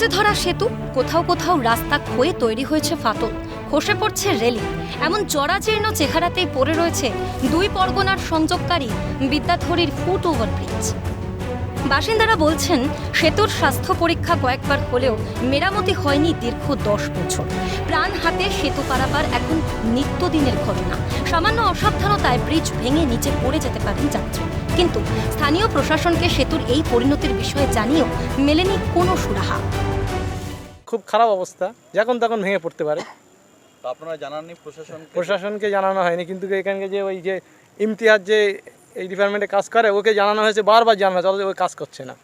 পচে ধরা সেতু কোথাও কোথাও রাস্তা ক্ষয়ে তৈরি হয়েছে ফাটল। খসে পড়ছে রেলিং। এমন জরাজীর্ণ চেহারাতেই পড়ে রয়েছে দুই পরগনার সংযোগকারী বিদ্যাধরীর ফুট ওভারব্রিজ বাসিন্দারা বলছেন সেতুর স্বাস্থ্য পরীক্ষা কয়েকবার হলেও মেরামতি হয়নি দীর্ঘ দশ বছর। প্রাণ হাতে সেতু পারাপার এখন নিত্যদিনের ঘটনা। সামান্য অসাবধানতায় ব্রিজ ভেঙে নিচে পড়ে যেতে পারেন যাত্রী। কিন্তু স্থানীয় প্রশাসনকে সেতুর এই পরিণতির বিষয়ে জানিয়েও মেলেনি কোনো সুরাহা। খুব খারাপ অবস্থা যখন তখন ভেঙে পড়তে পারে। তো আপনারা জানাননি প্রশাসন প্রশাসনকে জানানো হয়নি কিন্তু এখানকে যে ওই যে ইমতিয়াজ যে এই ডিপার্টমেন্টে কাজ করে ওকে জানানো হয়েছে বারবার জানানো হয়েছে অথচ ওই কাজ করছে না।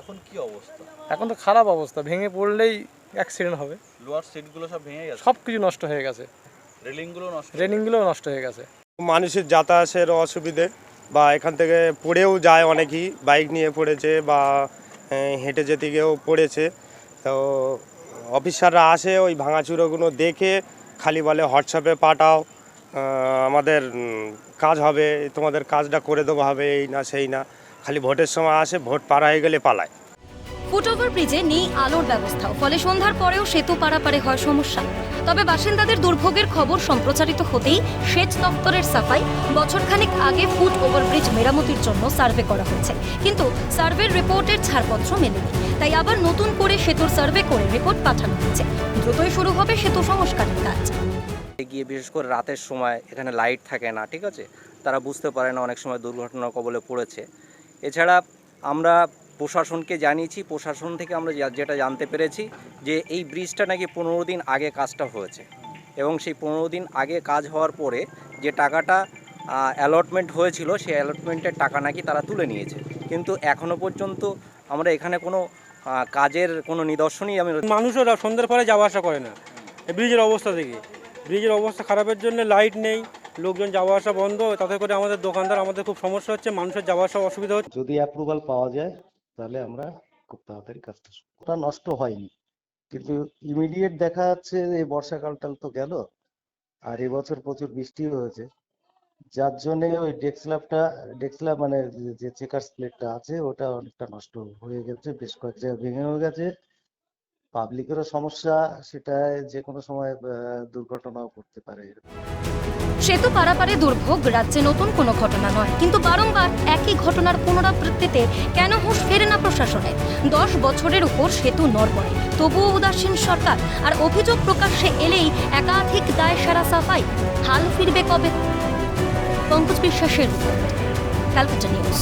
এখন কি অবস্থা? এখন তো খারাপ অবস্থা ভেঙে পড়লেই অ্যাক্সিডেন্ট হবে। লোয়ার সিটগুলো সব ভেঙে গেছে? সব কিছু নষ্ট হয়ে গেছে। রেলিংগুলো নষ্ট রেলিংগুলোও নষ্ট হয়ে গেছে। মানুষের যাতায়াতের অসুবিধে বা এখান থেকে পড়েও যায় অনেকেই বাইক নিয়ে পড়েছে বা হেঁটে যেতে গিয়েও পড়েছে। তো অফিসাররা আসে ওই ভাঙাচুরোগুলো দেখে খালি বলে হোয়াটসঅ্যাপে পাঠাও। আমাদের কাজ হবে, তোমাদের কাজটা করে দেবো, হবে এই না, সেই না। খালি ভোটের সময় আসে, ভোট পার হয়ে গেলে পালায়। ফুটওভার ব্রিজে নেই আলোর ব্যবস্থাও, ফলে সন্ধ্যার পরেও সেতু পারাপারে হয় সমস্যা। তবে বাসিন্দাদের দুর্ভোগের খবর সম্প্রচারিত হতেই সেচ দপ্তরের সাফাই বছরখানেক আগে ফুট ওভারব্রিজ মেরামতির জন্য সার্ভে করা হয়েছে। কিন্তু সার্ভের রিপোর্টের ছাড়পত্র মেলেনি। তাই আবার নতুন করে সেতুর সার্ভে করে রিপোর্ট পাঠানো হয়েছে। দ্রুতই শুরু হবে সেতু সংস্কারের কাজ। গিয়ে বিশেষ করে রাতের সময় এখানে লাইট থাকে না, ঠিক আছে? তারা বুঝতে পারে না, অনেক সময় দুর্ঘটনার কবলে পড়েছে। এছাড়া আমরা প্রশাসনকে জানিয়েছি, প্রশাসন থেকে আমরা যেটা জানতে পেরেছি যে এই ব্রিজটা নাকি পনেরো দিন আগে কাজটা হয়েছে। এবং সেই পনেরো দিন আগে কাজ হওয়ার পরে যে টাকাটা অ্যালটমেন্ট হয়েছিল, সেই অ্যালটমেন্টের টাকা নাকি তারা তুলে নিয়েছে। কিন্তু এখনও পর্যন্ত আমরা এখানে কোনো কাজের কোনো নিদর্শনই আমি মানুষও রা- সন্ধ্যার পরে যাওয়া আসা করে না। ব্রিজের অবস্থা থেকে ব্রিজের অবস্থা খারাপের জন্য লাইট নেই, লোকজন যাওয়া আসা বন্ধ, তাতে করে আমাদের দোকানদার, আমাদের খুব সমস্যা হচ্ছে, মানুষের যাওয়া আসা অসুবিধা হচ্ছে। যদি অ্যাপ্রুভাল পাওয়া যায়, তাহলে আমরা খুব তাড়াতাড়ি কাজটা ওটা নষ্ট হয়নি, কিন্তু ইমিডিয়েট দেখা যাচ্ছে এই বর্ষাকালটাল তো গেল, আর এবছর প্রচুর বৃষ্টি হয়েছে। যার জন্য ওই ডেস্ক স্ল্যাব মানে যে- যে চেকার প্লেটটা আছে, ওটা অনেকটা নষ্ট হয়ে গেছে, বেশ কয়েক জায়গায় ভেঙেও গেছে। পাবলিকেরও সমস্যা সেটা যে কোনো সময় দুর্ঘটনাও করতে পারে। সেতু পারাপারে দুর্ভোগ, রাজ্যে নতুন কোনো ঘটনা নয়। কিন্তু বারংবার একই ঘটনার পুনরাবৃত্তিতে কেন হুঁশ ফেরে না প্রশাসনের দশ বছরের উপর সেতু নড়বড়ে। তবুও উদাসীন সরকার, আর অভিযোগ প্রকাশ্যে এলেই একাধিক দায় সারা সাফাই। হাল ফিরবে কবে? পঙ্কজ বিশ্বাসের ক্যালকাটা নিউজ।